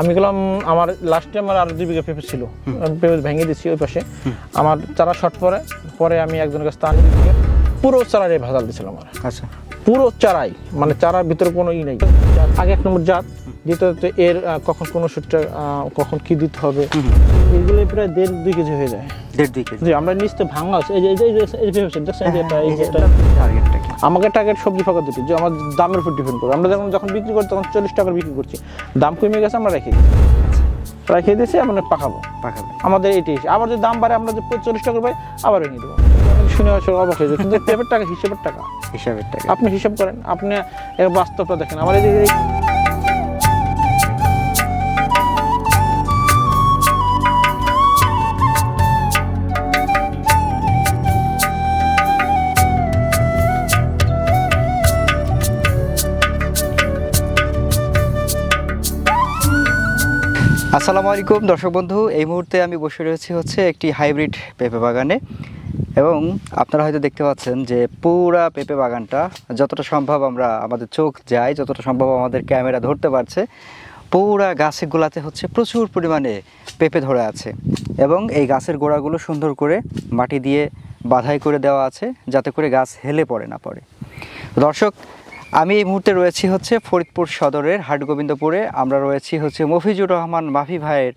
আমি গেলাম আমার লাস্ট টাইম আমার আরও দুই বিঘা পেঁপে ছিল। পেঁপে ভেঙে দিচ্ছি ওই পাশে। আমার চারা শট পরে পরে আমি একজনের কাছে তার পুরো চারারে ভেজাল দিয়েছিলাম আমার। আচ্ছা। পুরো চারাই মানে চারার ভিতরে কোনো ই নেই। আগে এক নম্বর জাত দ্বিতীয়ত এর কখন কোন ওষুধটা কখন কি দিতে হবে? এগুলো প্রায় দেড় দুই কেজি হয়ে যায়। দেড় দুই কেজি। আমরা নিচতে ভাঙা আছে। এই যে এই যে এই দেখছেন এটা, এই আমাকে টার্গেট সবজি ফাঁকা দুটি যে আমার দামের উপর ডিপেন্ড করে। আমরা যখন যখন বিক্রি করি তখন চল্লিশ টাকার বিক্রি করছি। দাম কমে গেছে আমরা রেখে দিই রেখে দিয়েছি আমরা পাকাবো। পাকাবে। আমাদের এটি আবার যদি দাম বাড়ে আমরা যে চল্লিশ টাকা পাই আবার নিয়ে দেবো। শুনে আসলে অবাক হয়ে যায় কিন্তু পেপের টাকা হিসেবের টাকা। হিসাবের টাকা। আপনি হিসাব করেন আপনি বাস্তবটা দেখেন। আমার এই আসসালামু আলাইকুম, দর্শক বন্ধু। এই মুহূর্তে আমি বসে রয়েছি হচ্ছে একটি হাইব্রিড পেঁপে বাগানে এবং আপনারা হয়তো দেখতে পাচ্ছেন যে পুরা পেঁপে বাগানটা যতটা সম্ভব আমরা আমাদের চোখ যায়, যতটা সম্ভব আমাদের ক্যামেরা ধরতে পারছে, পুরা গাছের গোড়াতে হচ্ছে প্রচুর পরিমাণে পেঁপে ধরে আছে এবং এই গাছের গোড়াগুলো সুন্দর করে মাটি দিয়ে বাধাই করে দেওয়া আছে যাতে করে গাছ হেলে পড়ে না পড়ে। দর্শক আমি এই মুহূর্তে রয়েছি হচ্ছে ফরিদপুর সদরের হাটগোবিন্দপুরে। আমরা রয়েছি হচ্ছে মফিজুর রহমান মাফি ভাইয়ের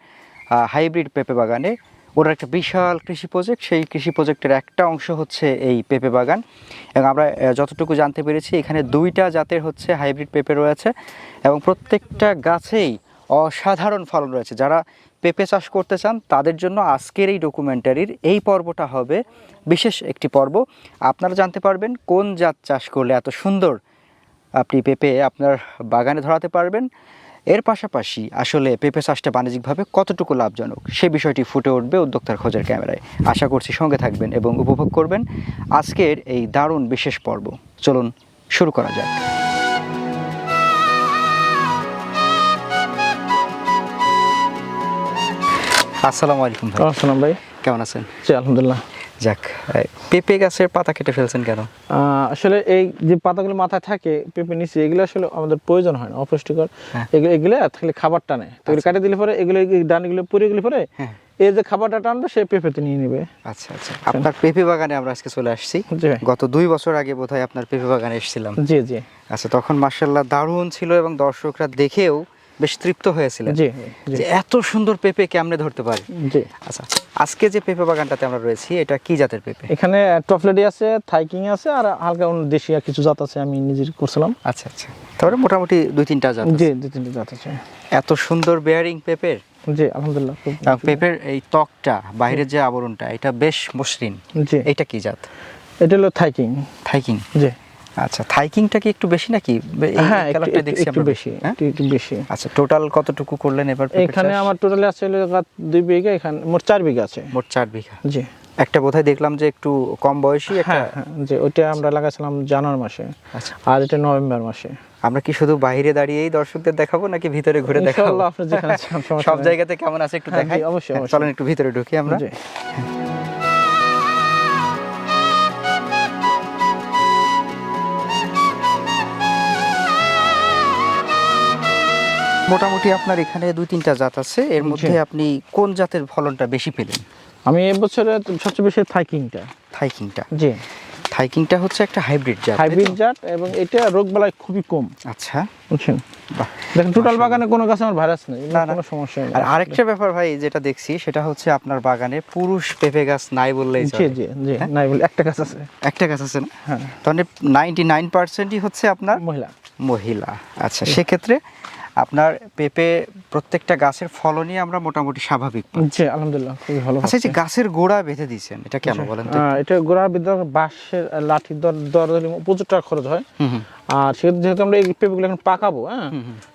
হাইব্রিড পেঁপে বাগানে। ওর একটা বিশাল কৃষি প্রজেক্ট, সেই কৃষি প্রজেক্টের একটা অংশ হচ্ছে এই পেঁপে বাগান। এবং আমরা যতটুকু জানতে পেরেছি, এখানে দুইটা জাতের হচ্ছে হাইব্রিড পেঁপে রয়েছে। এবং প্রত্যেকটা গাছেই অসাধারণ ফলন রয়েছে। যারা পেঁপে চাষ করতে চান, তাদের জন্য আজকের এই ডকুমেন্টারির এই পর্বটা হবে বিশেষ একটি পর্ব। আপনারা জানতে পারবেন কোন জাত চাষ করলে এত সুন্দর আপনি পেঁপে আপনার বাগানে ধরাতে পারবেন। এর পাশাপাশি আসলে পেঁপে চাষটা বাণিজ্যিকভাবে কতটুকু লাভজনক সে বিষয়টি ফুটে উঠবে উদ্যোক্তার খোঁজের ক্যামেরায়। আশা করছি সঙ্গে থাকবেন এবং উপভোগ করবেন আজকের এই দারুণ বিশেষ পর্ব। চলুন শুরু করা যাক। আসসালামু আলাইকুম আসসালাম ভাই। কেমন আছেন? জি আলহামদুলিল্লাহ। যাক পেঁপে গাছের পাতা কেটে ফেলছেন কেন? আসলে এই যে পাতাগুলো মাথায় থাকে পেঁপে নিচে এগুলো আসলে আমাদের প্রয়োজন হয় না অপুষ্টিকর। হ্যাঁ। এগুলো এগুলো থাকলে খাবার টানে তো এগুলো কাটে দিলে পরে এগুলো ডানগুলো পরে গেলে পরে হ্যাঁ। এই যে খাবারটা টানবে সে পেঁপেতে নিয়ে নেবে। আচ্ছা আচ্ছা। আপনার পেঁপে বাগানে আমরা আজকে চলে আসছি। গত দুই বছর আগে বোধহয় আপনার পেঁপে বাগানে এসেছিলাম। জি জি। আচ্ছা তখন মার্শাল্লাহ দারুণ ছিল এবং দর্শকরা দেখেও বেশ তৃপ্ত হয়েছিলেন। জি যে এত সুন্দর পেঁপে কেমনে ধরতে পারে? জি। আচ্ছা আজকে যে পেঁপে বাগানটাতে আমরা রয়েছি এটা কি জাতের পেঁপে? এখানে টফলেডি আছে থাইকিং আছে আর হালকা অন্য দেশি আর কিছু জাত আছে আমি নিজে করছিলাম। আচ্ছা আচ্ছা। তারপরে মোটামুটি দুই তিনটা জাত জি দুই তিনটে জাত আছে। এত সুন্দর বেয়ারিং পেঁপের? জি আলহামদুলিল্লাহ পেঁপের এই ত্বকটা বাইরের যে আবরণটা এটা বেশ মসৃণ। জি। এটা কি জাত? এটা হলো থাইকিং থাইকিং জি। আচ্ছা থাইকিংটা কি একটু বেশি নাকি? হ্যাঁ একটু- কালারটা একটু- বেশি হ্যাঁ? একটু বেশি। আচ্ছা টোটাল কতটুকু করলেন এবার এখানে আমার টোটালি আছে দুই বিঘা এখানে মোট চার বিঘা আছে। মোট চার বিঘা। জি। একটা বোধহয় দেখলাম যে একটু কম বয়সী একটা হ্যাঁ হ্যাঁ যে ওইটা আমরা লাগাইছিলাম জানুয়ারি মাসে আচ্ছা। আর এটা নভেম্বর মাসে। আমরা কি শুধু বাইরে দাঁড়িয়েই দর্শকদের দেখাবো নাকি ভিতরে ঘুরে দেখাবো? সব জায়গাতে কেমন আছে একটু হ্যাঁ, দেখাই। অবশ্যই, হ্যাঁ, অবশ্যই। চলেন একটু ভিতরে ঢুকি আমরা। মোটামুটি আপনার এখানে দুই তিনটা জাত আছে। এর মধ্যে আপনি কোন জাতের ফলনটা বেশি পেলেন? আমি এবছরে সবচেয়ে বেশি থাইকিংটা। থাইকিংটা। জি। থাইকিংটা হচ্ছে একটা হাইব্রিড জাত হাইব্রিড জাত এবং এটা রোগ বালাই খুবই কম। আচ্ছা। বুঝছেন? দেখেন টোটাল বাগানে কোনো গাছে আমার ভাইরাস নেই। কোনো সমস্যা নেই। আর আরেকটা ব্যাপার ভাই যেটা দেখছি সেটা হচ্ছে আপনার বাগানে পুরুষ পেঁপে গাছ নাই বললেই জি চলে। জি জি নাই বলে একটা গাছ আছে। একটা গাছ আছে না? হ্যাঁ। তাহলে নাইনটি নাইন পার্সেন্টই হচ্ছে আপনার মহিলা। মহিলা। আচ্ছা সেক্ষেত্রে আপনার পেঁপে প্রত্যেকটা গাছের ফলনই আমরা মোটামুটি স্বাভাবিক। জি আলহামদুলিল্লাহ খুবই ভালো আচ্ছা এই যে গাছের গোড়া বেঁধে দিয়েছেন এটা কেন বলেন তো? এটা গোড়া বিদ্যা বাঁশের লাঠি দর দর প্রচুর টাকা খরচ হয়। আর সেক্ষেত্রে যেহেতু আমরা এই পেঁপেগুলো এখন পাকাবো হ্যাঁ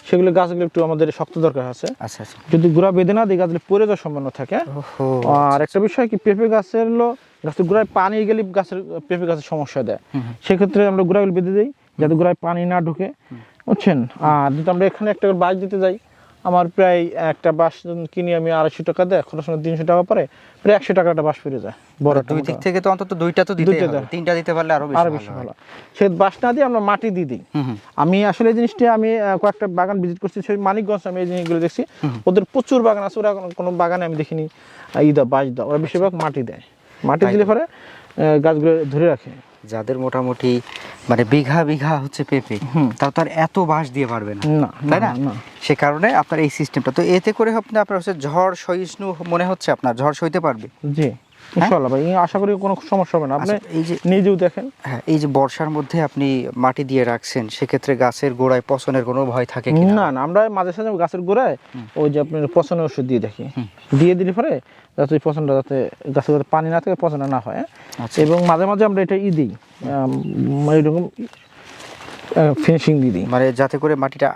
সেগুলো গাছগুলো একটু আমাদের শক্ত দরকার আছে। আচ্ছা আচ্ছা। যদি গোড়া বেঁধে না দিই গাছগুলো পরে যাওয়ার সম্ভাবনা থাকে। ওহো। আর একটা বিষয় কি পেঁপে গাছের হলো গাছের গোড়ায় পানি গেলে গাছের পেঁপে গাছের সমস্যা দেয়। সেক্ষেত্রে আমরা গোড়াগুলো বেঁধে দিই যাতে গোড়ায় পানি না ঢুকে। বুঝছেন? আর যদি আমরা এখানে একটা করে বাঁশ দিতে যাই আমার প্রায় একটা বাস কিনি আমি আড়াইশো টাকা দেয় সময় তিনশো টাকা পরে প্রায় একশো টাকা একটা বাস ফিরে যায় বড় দুই দিক থেকে তো অন্তত দুইটা তো দিতে। তিনটা দিতে পারলে আরও বেশি আরও বেশি ভালো। সে বাস না দিয়ে আমরা মাটি দিয়ে দিই। আমি আসলে এই জিনিসটা আমি কয়েকটা বাগান ভিজিট করছি সেই মানিকগঞ্জ আমি এই জিনিসগুলো দেখছি। ওদের প্রচুর বাগান আছে ওরা কোনো- বাগানে আমি দেখিনি আহ, ই দাও বাস দাও ওরা বেশিরভাগ মাটি দেয়। মাটি দিলে পরে গাছগুলো ধরে রাখে। যাদের মোটামুটি মানে বিঘা বিঘা হচ্ছে পেঁপে তাও তার এত বাঁশ দিয়ে পারবে না। তাই না? না সে কারণে আপনার এই সিস্টেমটা তো এতে করে আপনি আপনার হচ্ছে ঝড় সহিষ্ণু মনে হচ্ছে আপনার? ঝড় সইতে পারবে? জি। ইনশাল্লাহ ভাই আশা করি কোনো সমস্যা হবে না। আপনি আচ্ছা, এই যে নিজেও দেখেন। হ্যাঁ এই যে বর্ষার মধ্যে আপনি মাটি দিয়ে রাখছেন সেক্ষেত্রে গাছের গোড়ায় পচনের কোনো ভয় থাকে কি না না আমরা মাঝে সাঝে গাছের গোড়ায় ওই যে আপনার পচনের ওষুধ দিয়ে দেখি। দিয়ে দিলে পরে যাতে ওই পচনটা যাতে গাছের গোড়ায় পানি না থাকে না হয় হ্যাঁ? আচ্ছা। এবং মাঝে মাঝে আমরা এটা ই দিই আম, এরকম ফিনিশিং দিয়ে দিই। মানে যাতে করে মাটিটা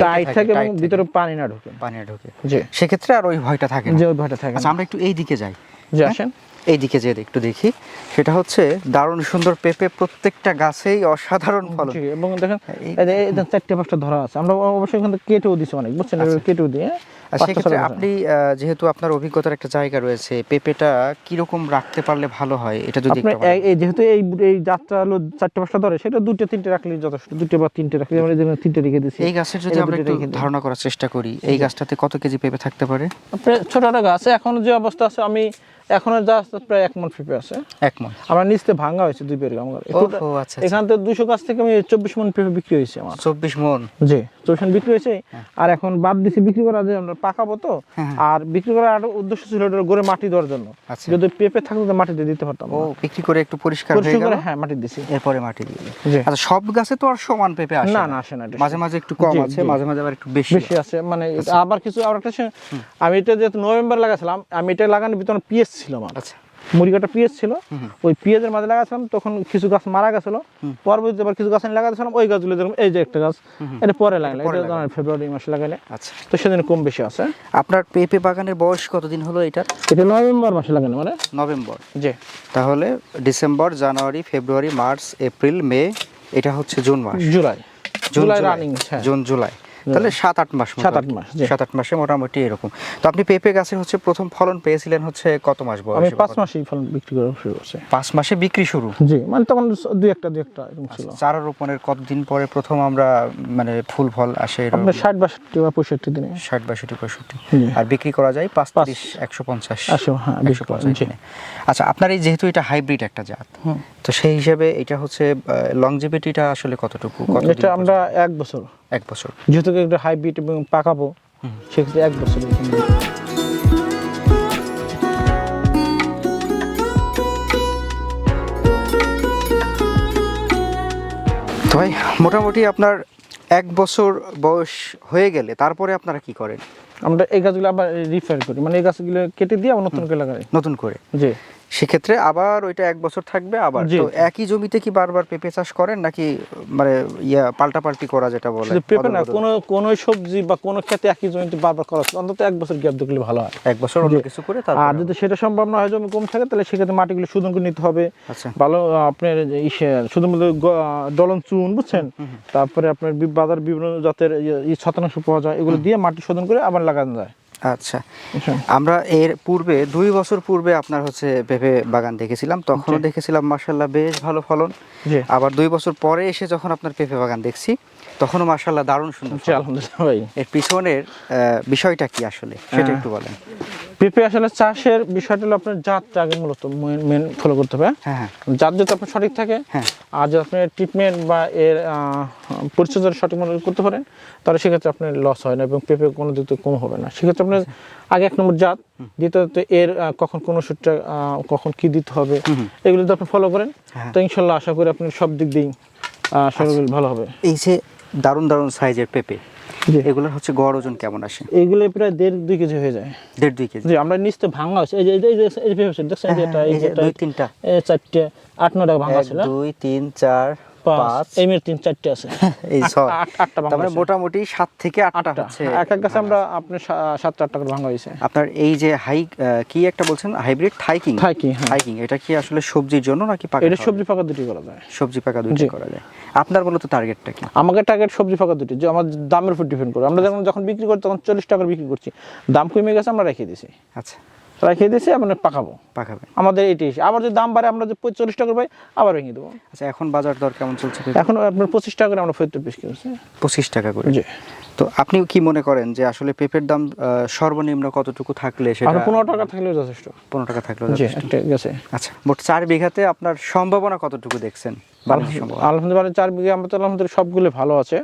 টাইট থাকে এবং ভিতরে পানি না ঢোকে। পানি না ঢোকে। জি। সেক্ষেত্রে আর ওই ভয়টা থাকে যে ওই ভয়টা থাকে আচ্ছা। আমরা একটু এই দিকে যাই। যে আসেন। এই দিকে যে একটু দেখি। সেটা হচ্ছে দারুণ সুন্দর পেঁপে প্রত্যেকটা গাছেই অসাধারণ ফলন। এবং দেখেন চারটে পাঁচটা ধরা আছে। আমরা অবশ্যই কিন্তু কেটেও দিছি অনেক বুঝছেন? এগুলো কেটেও দিয়ে সেক্ষেত্রে আপনি যেহেতু আপনার অভিজ্ঞতার একটা জায়গা রয়েছে পেঁপেটা কীরকম রাখতে পারলে ভালো হয়? এটা যদি যেহেতু এই এই যাত্রা হলো চারটে পাঁচটা ধরে সেটা দুটো তিনটে রাখলে যথেষ্ট দুটো বা তিনটে রাখলে আমরা যেমন তিনটে রেখে দিছি এই গাছের যদি আমরা একটু ধারণা করার চেষ্টা করি এই গাছটাতে কত কেজি পেঁপে থাকতে পারে? আপনার ছোট একটা গাছ এখন যে অবস্থা আছে আমি এখনও যা প্রায় এক মন পেঁপে আছে। এক মন। আমার নিচতে ভাঙা হয়েছে দুই পেরে আমার আচ্ছা, এখান থেকে দুশো গাছ থেকে আমি চব্বিশ মন পেঁপে বিক্রি হয়েছে আমার। চব্বিশ মন। জি চব্বিশ মন বিক্রি হয়েছে। আর এখন বাদ দিছি বিক্রি করা যে আমরা পাকাবো তো হ্যাঁ, আর বিক্রি করার আরও উদ্দেশ্য ছিল গড়ে মাটি দেওয়ার জন্য। আচ্ছা। যদি পেঁপে থাকতো তো মাটি দিয়ে দিতে পারতাম ও বিক্রি করে একটু পরিষ্কার হয়ে গেল? হ্যাঁ মাটি দিছি এরপরে মাটি দিয়ে আচ্ছা সব গাছে তো আর সমান পেঁপে আসে না না? আসে না মাঝে মাঝে একটু কম আছে মাঝে মাঝে আবার একটু বেশি বেশি আছে মানে আবার কিছু আবার একটা আমি এটা যেহেতু নভেম্বর লাগাছিলাম আমি এটা লাগানোর ভিতরে পিএস ছিল আমার। আচ্ছা। মুরগিটা পিএস ছিল ওই পিএজের মাঝে লাগাছিলাম তখন কিছু গাছ মারা গেছিল। পরবর্তীতে আবার কিছু গাছ আমি লাগাছিলাম ওই গাছগুলো যেরকম এই যে একটা গাছ এটা পরে লাগালে এটা জানুয়ারি ফেব্রুয়ারি মাসে লাগালে। আচ্ছা। তো সেদিন কম বেশি আছে। আপনার পেঁপে বাগানের বয়স কতদিন হলো এটার? এটা নভেম্বর মাসে লাগানো মানে? নভেম্বর। জি। তাহলে December January February March April May এটা হচ্ছে জুন মাস। July July. রানিং হ্যাঁ। June July. তাহলে সাত আট মাস সাত আট মাস, সাত আট মাসে মোটামুটি এরকম। তো আপনি পেঁপে গাছের হচ্ছে প্রথম ফলন পেয়েছিলেন হচ্ছে কত মাস বয়স আমি পাঁচ মাসেই ফল বিক্রি করা শুরু করছি। পাঁচ মাসে বিক্রি শুরু? জি মানে তখন দুই একটা দুই একটা এরকম ছিল। চারা রোপণের কতদিন পরে প্রথম আমরা মানে ফুল ফল আসে এরকম? আপনার ষাট বাষট্টি বা পঁয়ষট্টি দিনে। ষাট বাষট্টি পঁয়ষট্টি। আর বিক্রি করা যায় পাঁচ তিরিশ একশো পঞ্চাশ। একশো, হ্যাঁ, পঞ্চাশ। আচ্ছা আপনার এই যেহেতু এটা হাইব্রিড একটা জাত হুম। তো সেই হিসেবে এটা হচ্ছে লংজিভিটিটা আসলে কতটুকু? এটা আমরা এক বছর। এক বছর। যেহেতু একটা হাইব্রিড এবং পাকাবো সেক্ষেত্রে এক বছর তো ভাই মোটামুটি আপনার এক বছর বয়স হয়ে গেলে তারপরে আপনারা কি করেন? আমরা এই গাছগুলো আবার রিফায়ার করি। মানে এই গাছগুলো কেটে দিয়ে আবার নতুন করে লাগাই। নতুন করে। জি। সেক্ষেত্রে আবার ওইটা এক বছর থাকবে আবার। তো একই জমিতে কি বারবার পেঁপে চাষ করেন নাকি মানে ইয়া পাল্টাপাল্টি করা যেটা বলে? পেঁপে না কোনো কোনো সবজি বা কোনো খেতে একই জমিতে বারবার করা অন্তত এক বছর গ্যাপ দেখলে ভালো হয়। এক বছর অন্য কিছু করে আর যদি সেটা সম্ভব না হয় জমি কম থাকে তাহলে সেক্ষেত্রে মাটিগুলো শোধন করে নিতে হবে। আচ্ছা। ভালো আপনার ইসে শুধুমাত্র ডলন চুন বুঝছেন? তারপরে আপনার বাজার বিভিন্ন জাতের ইয়ে- ছত্রাংশ পাওয়া যায় এগুলো দিয়ে মাটি শোধন করে আবার লাগানো যায়। আচ্ছা। আমরা এর পূর্বে দুই বছর পূর্বে আপনার হচ্ছে পেঁপে বাগান দেখেছিলাম তখন দেখেছিলাম মার্শাল্লাহ বেশ ভালো ফলন। আবার দুই বছর পরে এসে যখন আপনার পেঁপে বাগান দেখছি তখনও মার্শাল্লাহ দারুণ সুন্দর আলহামদুলিল্লাহ ভাই। এর পিছনের আহ, বিষয়টা কি আসলে? সেটা হ্যাঁ। একটু বলেন। পেঁপে আসলে চাষের বিষয়টা হলো আপনার জাতটা আগে মূলত মেন ফলো করতে হবে হ্যাঁ? হ্যাঁ জাত যদি আপনার সঠিক থাকে হ্যাঁ। আর যদি আপনি ট্রিটমেন্ট বা এর আহ, পরিচর্যা সঠিক মতো করতে পারেন তাহলে সেক্ষেত্রে আপনার লস হয় না এবং পেঁপে কোনো দিক থেকে কম হবে না। সেক্ষেত্রে আপনার আগে এক নম্বর জাত দ্বিতীয়ত এর কখন কোন ওষুধটা কখন কি দিতে হবে এগুলো যদি আপনি ফলো করেন হ্যাঁ। তো ইনশাল্লাহ আশা করি আপনি সব দিক দিয়েই আহ, সবগুলো ভালো হবে। এই যে দারুণ দারুণ সাইজের পেঁপে এগুলোর হচ্ছে গড় ওজন কেমন আসে এগুলো প্রায় দেড় দুই কেজি হয়ে যায় দেড় দুই কেজি আমরা নিচ তো ভাঙা আছে এই যে এই যে- এই যে দেখছেন এটা, হ্যাঁ, এই যে দুই তিনটা চারটে আট নটা ভাঙা ছিল দুই তিন চার পাঁচ এই মেয়ের তিন চারটে আছে। এই আট- ছয় আটটা ভাঙা তার মানে। মোটামুটি সাত থেকে আটটা হচ্ছে হ্যাঁ, এক এক গাছে আমরা আপনার সা- সাতটা আটটা করে ভাঙা হয়েছে। আপনার এই যে হাই কি একটা বলছেন? হাইব্রিড থাইকিং? থাইকিং, হ্যাঁ। থাইকিং এটা কি আসলে সবজির জন্য নাকি পাকা এটা সবজি ফাঁকা দুটি করা যায়। সবজি পাকা দুইটা জি। করা যায়। আপনার মূলত টার্গেটটা কি? আমাকে টার্গেট সবজি ফাঁকা দুটি। যে আমার দামের উপর ডিপেন্ড করে। আমরা যখন যখন বিক্রি করি তখন চল্লিশ টাকা বিক্রি করছি। দাম কমে গেছে আমরা রেখে দিছি। আচ্ছা। রেখে দিয়েছি আমরা পাকাবো। পাকাবেন আমাদের এটি আবার যদি দাম বাড়ে আমরা যে চল্লিশ টাকা পাই আবার ভেঙে দেবো। আচ্ছা এখন বাজার দর কেমন চলছে এখন আপনার পঁচিশ টাকা করে আমরা পঁচিশ টাকা করে? জি। তো আপনি কি মনে করেন যে আসলে পেঁপের দাম সর্বনিম্ন কতটুকু থাকলে সেটা পনেরো টাকা থাকলেও যথেষ্ট। পনেরো টাকা থাকলে জি একটা গেছে। আচ্ছা মোট চার বিঘাতে আপনার সম্ভাবনা কতটুকু দেখছেন? আলহামদুলিল্লাহ চার বিঘা আমার তো আলহামদুলিল্লাহ সবগুলো ভালো আছে।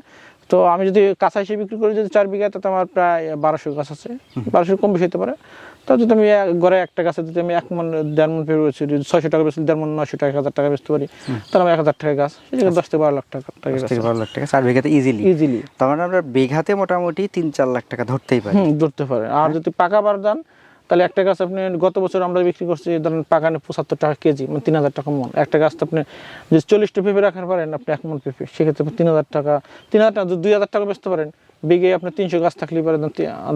তো আমি যদি কাঁচা হিসেবে বিক্রি করি যদি চার বিঘা তাতে আমার প্রায় বারোশো গাছ আছে বারোশো কম বেশি হতে পারে। তো যদি আমি ঘরে একটা গাছে যদি আমি এক মন দেড় মন পেরোছি যদি ছয়শো টাকা বেশি দেড় মন নয়শো টাকা হাজার টাকা বেচতে পারি তাহলে আমি এক হাজার টাকা গাছ সেই জায়গায় দশ থেকে বারো লাখ টাকা টাকা থেকে বারো লাখ টাকা চার বিঘাতে ইজিলি ইজিলি তার মানে আমরা বিঘাতে মোটামুটি তিন চার লাখ টাকা ধরতেই পারি। ধরতে পারে। আর যদি পাকা বার দেন তাহলে একটা গাছ আপনি গত বছর আমরা বিক্রি করছি ধরেন পাকানে পঁচাত্তর টাকা কেজি মানে তিন হাজার টাকা মন। একটা গাছ তো আপনি যদি চল্লিশটা পেঁপে রাখার পারেন আপনি এক মন পেঁপে সেক্ষেত্রে তিন হাজার টাকা তিন হাজার টাকা দুই হাজার টাকা বেচতে পারেন বিঘে আপনার তিনশো গাছ থাকলে পারে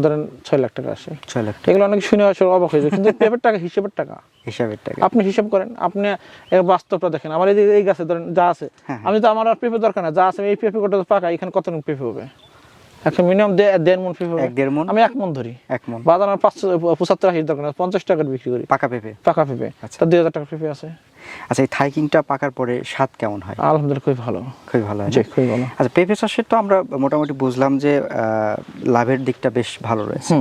ধরেন ছয় লাখ টাকা আসে। ছয় লাখ এগুলো অনেক শুনে আসলে অবাক হয়ে যায় কিন্তু পেঁপের টাকা হিসেবের টাকা। হিসাবের টাকা। আপনি হিসাব করেন আপনি বাস্তবটা দেখেন। আমার এই এই গাছে ধরেন যা আছে হ্যাঁ, আমি তো আমার আর পেঁপে দরকার না যা আছে এই পেঁপে কটা পাকা এখানে কত পেঁপে হবে? এখন মিনিমাম দেড় মন পেঁপে এক দেড় মন? আমি এক মন ধরি। এক মন। বাজার আমার পাঁচশো পঁচাত্তর আশি দরকার পঞ্চাশ টাকার বিক্রি করি। পাকা পেঁপে? পাকা পেঁপে। আচ্ছা। দুই হাজার টাকা পেঁপে আছে। আচ্ছা এই থাইকিংটা পাকার পরে স্বাদ কেমন হয়? আলহামদুলিল্লাহ খুবই ভালো। খুবই ভালো জি খুবই ভালো। আচ্ছা পেঁপে চাষের তো আমরা মোটামুটি বুঝলাম যে লাভের দিকটা বেশ ভালো রয়েছে।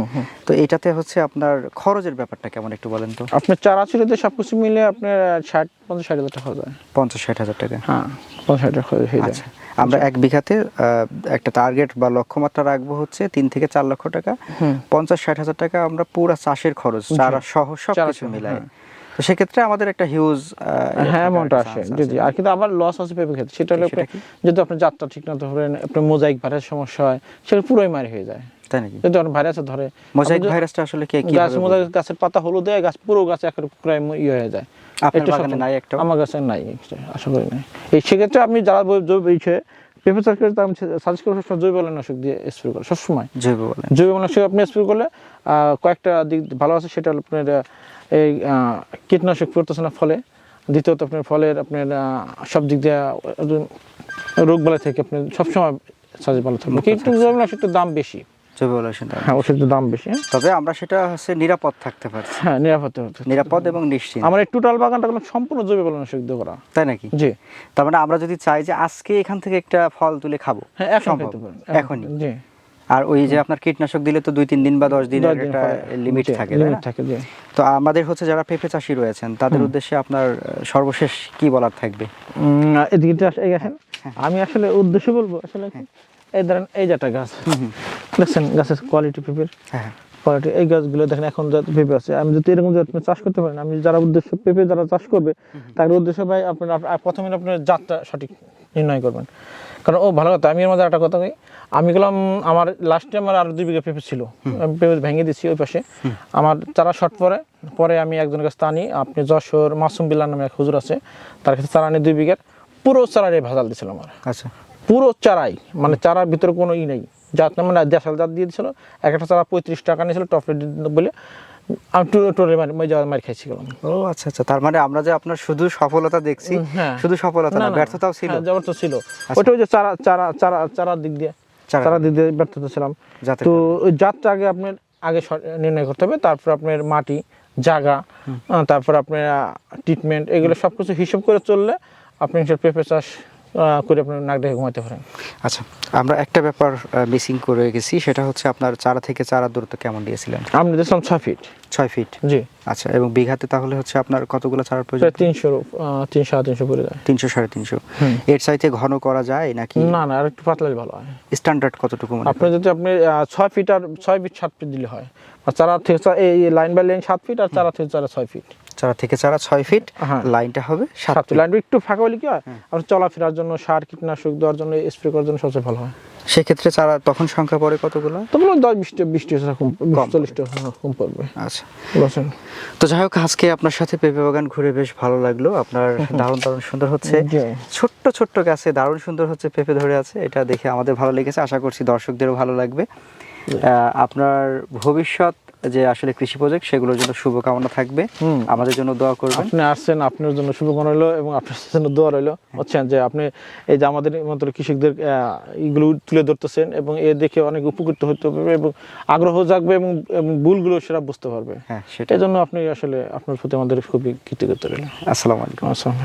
তো এটাতে হচ্ছে আপনার খরচের ব্যাপারটা কেমন একটু বলেন তো? আপনার চারা সব কিছু মিলে আপনার ষাট পঞ্চাশ ষাট হাজার টাকা হয়ে যায়। পঞ্চাশ ষাট হাজার টাকা? হ্যাঁ পঞ্চাশ ষাট টাকা হয়ে যায়। আচ্ছা আমরা এক বিঘাতে একটা টার্গেট বা লক্ষ্যমাত্রা রাখব হচ্ছে তিন থেকে চার লক্ষ টাকা। পঞ্চাশ ষাট হাজার টাকা আমরা পুরা চাষের খরচ চারা সহ সব কিছু মিলায়। হ্যাঁ। তো সেক্ষেত্রে আমাদের একটা হিউজ হ্যাঁ অ্যামাউন্ট আসে। জি জি। আর কিন্তু আবার লস আছে পেঁপে ক্ষেত্রে। সেটা হলো যদি আপনার যাত্রা ঠিক না ধরেন আপনার মোজাইক ভাইরাস সমস্যা হয় সেটা পুরোই মারি হয়ে যায়। তাই নাকি? যদি আপনার ভাইরাসে ধরে মোজাইক ভাইরাসটা আসলে কে কি গাছ মোজাইক গাছের পাতা হলুদ হয় গাছ পুরো গাছ একেবারে প্রায় ইয়ে হয়ে যায়। আপনার বাগানে নাই একটা আমার কাছে নাই আশা করি নাই। এই সেক্ষেত্রে আপনি যারা বিষয়ে পেঁপে তরকারি করে আমি সাজেস্ট করব সবসময় জৈব নাশক দিয়ে স্প্রে করে সবসময়। জৈব জৈব নাশক আপনি স্প্রে করলে কয়েকটা দিক ভালো আছে সেটা আপনার এই কীটনাশক পড়তেছে না ফলে। দ্বিতীয়ত আপনার ফলের আপনার সব দিক দিয়ে রোগ বালাই থেকে আপনি সবসময় সার্জ ভালো থাকবে কিন্তু জৈব নাশকের দাম বেশি। জৈব হ্যাঁ দাম বেশি হ্যাঁ? তবে আমরা সেটা হচ্ছে নিরাপদ থাকতে পারছি। হ্যাঁ নিরাপদ নিরাপদ এবং নিশ্চিন্ত। আমার এই টোটাল বাগানটা করলাম সম্পূর্ণ জৈব নাশক দিয়ে করা। তাই নাকি? জি। তার মানে আমরা যদি চাই যে আজকে এখান থেকে একটা ফল তুলে খাব হ্যাঁ এখন এখনই। জি। আর ওই যে আপনার কীটনাশক দিলে তো দুই তিন দিন বা দশ দিন একটা লিমিট থাকে তো আমাদের হচ্ছে যারা পেঁপে চাষি রয়েছেন তাদের উদ্দেশ্যে আপনার সর্বশেষ কি বলার থাকবে? এদিকে আমি আসলে উদ্দেশ্য বলব আসলে? এই ধরেন এই যে একটা গাছ। দেখছেন গাছের কোয়ালিটি পেঁপের হ্যাঁ। কোয়ালিটি এই গাছগুলো দেখেন এখন যত পেঁপে আছে। আমি যদি এরকম আপনি চাষ করতে পারেন আমি যারা উদ্দেশ্য পেঁপে যারা চাষ করবে তার উদ্দেশ্য ভাই আপনার প্রথমে আপনার জাতটা সঠিক নির্ণয় করবেন। কারণ ও ভালো কথা আমি এর মধ্যে একটা কথা কই আমি গেলাম আমার লাস্টে আমার আর দুই বিঘা পেঁপে ছিল। আমি পেঁপে ভেঙে দিচ্ছি ওই পাশে। আমার চারা শর্ট পরে পরে আমি একজনের কাছে আনি। আপনি যশোর মাসুম বিল্লার নামে এক হুজুর আছে তার কাছে চারা আনি দুই বিঘার। পুরো চারারে ভেজাল দিয়েছিল আমার। আচ্ছা। পুরো চারাই মানে চারার ভিতরে কোনো ই নেই। জাত মানে দেশাল জাত দিয়ে দিয়েছিল এক একটা চারা পঁয়ত্রিশ টাকা নিয়েছিল টপ রেট বলে আমি টু টোরে মারি খাইছি গেলাম ও আচ্ছা আচ্ছা তার মানে আমরা যে আপনার শুধু সফলতা দেখছি হ্যাঁ। শুধু সফলতা না ব্যর্থতাও ছিল। হ্যাঁ, ব্যর্থ ছিল। ওটা ওই যে চারা চারা চারা চারার দিক দিয়ে চারা। দিক দিয়ে ব্যর্থতা ছিলাম। তো ওই জাতটা আগে আপনার আগে নির্ণয় করতে হবে তারপর আপনার মাটি জায়গা তারপর আপনার ট্রিটমেন্ট এগুলো সব কিছু হিসাব করে চললে আপনি পেঁপে চাষ করে আপনার নাক ডেকে ঘুমাতে পারেন। আচ্ছা আমরা একটা ব্যাপার মিসিং করে গেছি সেটা হচ্ছে আপনার চারা থেকে চারা দূরত্ব কেমন দিয়েছিলেন? আপনি দিয়েছিলাম ছয় ফিট ছয় ফিট জি। আচ্ছা এবং বিঘাতে তাহলে হচ্ছে আপনার কতগুলো চারার প্রয়োজন? প্রায় তিনশো তিনশো সাড়ে তিনশো পড়ে যায়। তিনশো সাড়ে তিনশো। এর চাইতে ঘন করা যায় নাকি? না না আর একটু পাতলাই ভালো হয়। স্ট্যান্ডার্ড কতটুকু আপনি যদি আপনি ছয় ফিট আর ছয় ফিট সাত ফিট দিলে হয়। আর চারা থেকে এই লাইন বাই লাইন সাত ফিট আর চারা থেকে চারা ছয় ফিট চারা থেকে চারা ছয় ফিট হ্যাঁ। লাইনটা হবে সাত ফিট লাইন একটু ফাঁকা হলে কি হয়? আর চলাফেরার জন্য সার কীটনাশক দেওয়ার জন্য স্প্রে করার জন্য সবচেয়ে ভালো হয়। সেক্ষেত্রে চারা তখন সংখ্যা পড়ে কতগুলো? তখন দশ বিশটা বিশটি চল্লিশটা কম পড়বে। আচ্ছা। তো যাই হোক আজকে আপনার সাথে পেঁপে বাগান ঘুরে বেশ ভালো লাগল। আপনার দারুণ দারুণ সুন্দর হচ্ছে। ছোট্ট ছোট্ট গাছে দারুণ সুন্দর হচ্ছে পেঁপে ধরে আছে। এটা দেখে আমাদের ভালো লেগেছে। আশা করছি দর্শকদেরও ভালো লাগবে। আহ, আপনার ভবিষ্যৎ যে আসলে কৃষি প্রজেক্ট সেগুলোর জন্য শুভকামনা থাকবে। আমাদের জন্য দোয়া করবেন। আপনি আসছেন আপনার জন্য শুভকামনা রইল এবং আপনার জন্য দোয়া রইল। হচ্ছেন যে আপনি এই যে আমাদের মতো কৃষকদের আহ, এইগুলো তুলে ধরতেছেন এবং এ দেখে অনেক উপকৃত হতে পারবে এবং আগ্রহ জাগবে এবং ভুলগুলো সেটা বুঝতে পারবে। হ্যাঁ সেটা এই জন্য আপনি আসলে আপনার প্রতি আমাদের খুবই কৃতজ্ঞতা রইল। আসসালামু আলাইকুম। আসসালাম